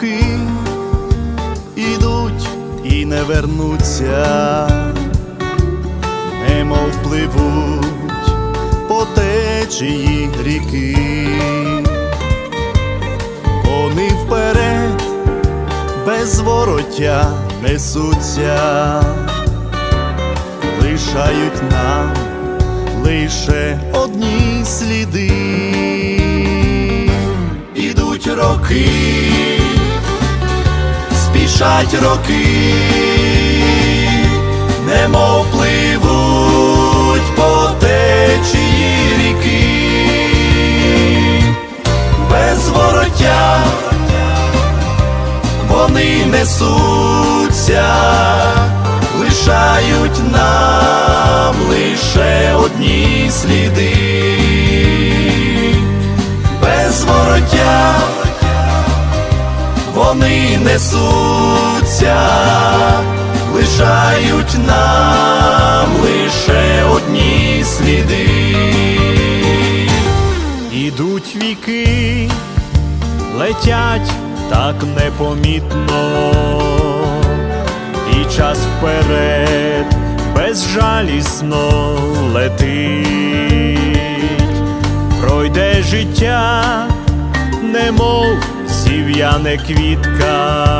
Роки, ідуть і не вернуться, немов пливуть по течії ріки, вони вперед без вороття несуться, лишають нам лише одні сліди. Ідуть роки, спішать роки, немов пливуть по течії ріки, без вороття вони несуться, лишають нам лише одні сліди, без вороття вони несуться, лишають нам лише одні сліди. Ідуть віки, летять так непомітно, і час вперед безжалісно летить, пройде життя, немов сів'яне квітка,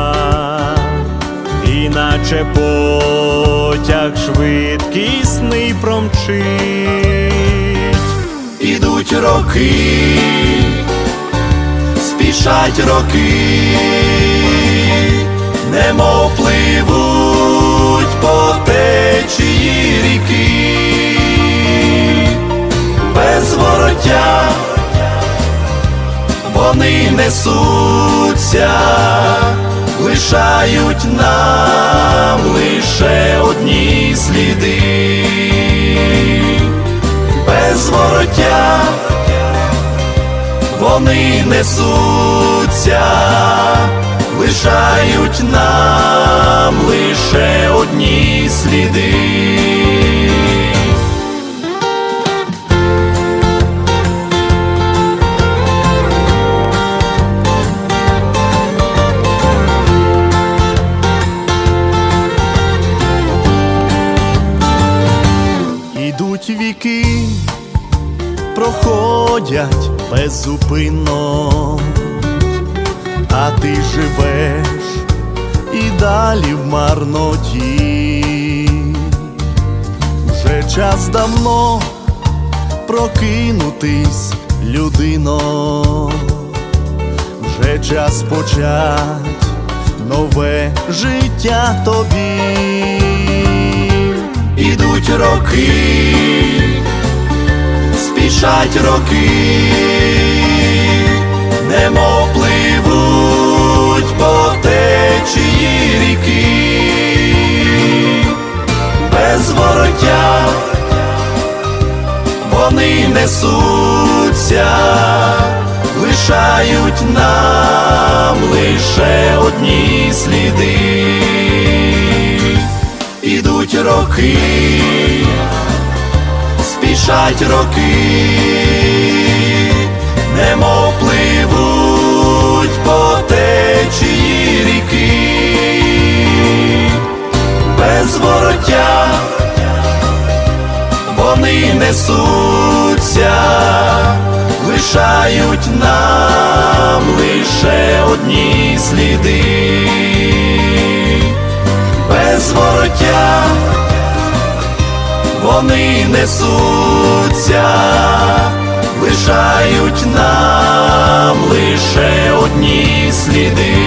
іначе потяг швидкісний промчить, ідуть роки спішать роки, немов пливуть по течії ріки, без вороття вони несуться, лишають нам вони несуться, лишають нам лише одні сліди. Ідуть віки, проходять беззупинно, а ти живеш і далі в марноті. Вже час давно прокинутись, людино, вже час почать нове життя тобі. Ідуть роки спішать роки, немов пливуть по течії ріки, без вороття вони несуться, лишають нам лише одні сліди, ідуть роки спішать роки, немов пливуть по течії ріки, без вороття вони несуться, лишають нам лише одні сліди, вони несуться, лишають нам лише одні сліди.